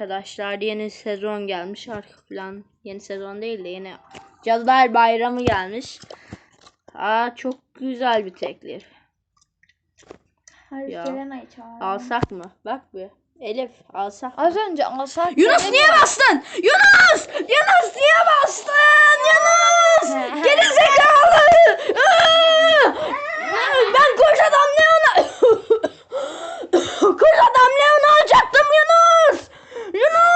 arkadaşlar. Yeni sezon gelmiş arka plan. Yeni sezon değil de yeni Cadılar Bayramı gelmiş. Aa çok güzel bir teklif. Hayır Ya. Alsak mı? Bak bir. Elif alsak. Az önce alsak. Yunus niye bastın? Yunus! Yunus niye bastın? Yunus! Geri zekalı! Aa! ben koş adam Leon'a... koş adam Leon alacaktım Yunus! Yunus!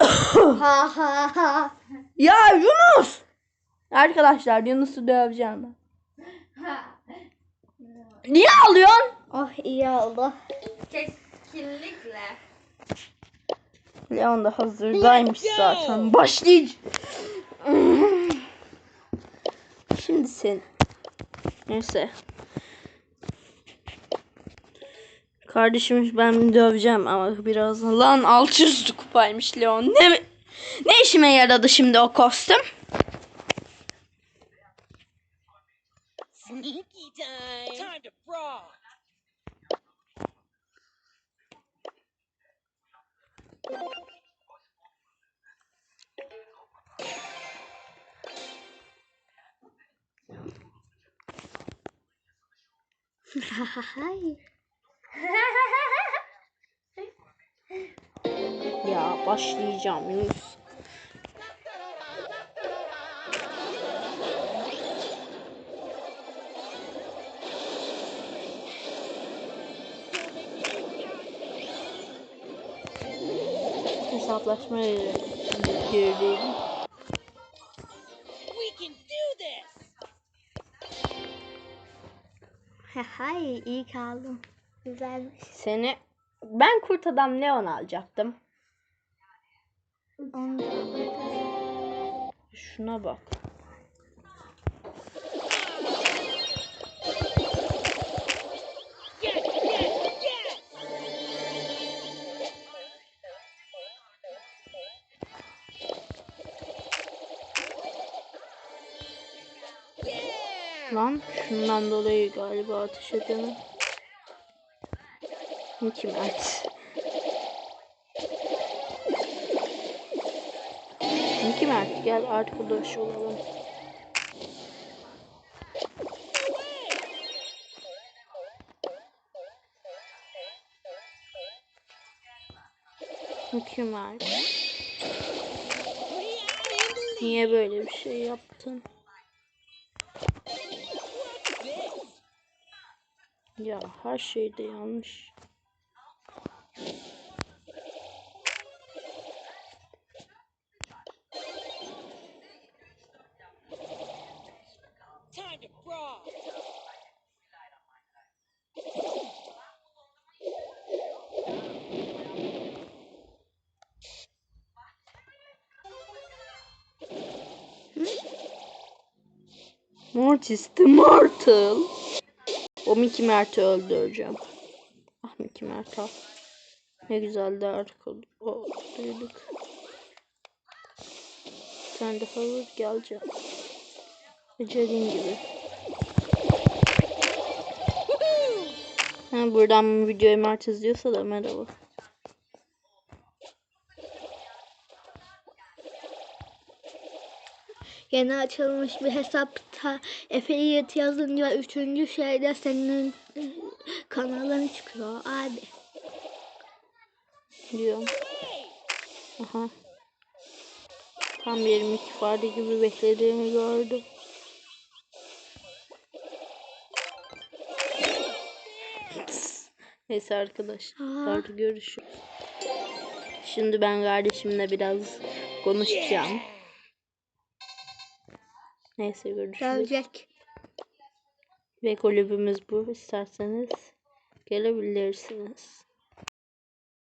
Ha ha ha. Ya Yunus! Arkadaşlar Yunus'u döveceğim ben. Niye alıyorsun? Oh iyi oldu. Kesinlikle. Leon da hazırdaymış zaten. Başlayacağım. Şimdi sen. Neyse. Kardeşim ben döveceğim ama birazdan. Lan 600 kupaymış Leon. Ne ne işime yaradı şimdi o kostüm? Sneaky time. Time to brawl. Hayır. Ya başlayacağım Yunus. Hesaplaşmaya girdim. Hayır iyi kaldım. Güzelmiş. Seni ben kurt adam Leon alacaktım. Şuna bak. Lan şundan dolayı galiba ateş edemem. Kim Mert gel olalım. We are in the lead. Niye böyle bir şey yaptın? Ya her şeyde yanlış. Brawl. Mortis the Mortal. O Mickey Mert'i öldüreceğim. Ah Mickey Mert ah. Ne güzel de arkada. O duyduk. Sen de hazır gelecek. Becerdiğin gibi. Ha, buradan videoyu Mert izliyorsa da merhaba. Yeni açılmış bir hesapta Efe'yi yazınca üçüncü şeyde senin kanalın çıkıyor abi. Diyorum. Aha. Tam benim iki ifade gibi beklediğimi gördüm. Neyse arkadaşlar görüşürüz. Şimdi ben kardeşimle biraz konuşacağım. Neyse görüşürüz. Gelecek. Ve kulübümüz bu. İsterseniz gelebilirsiniz.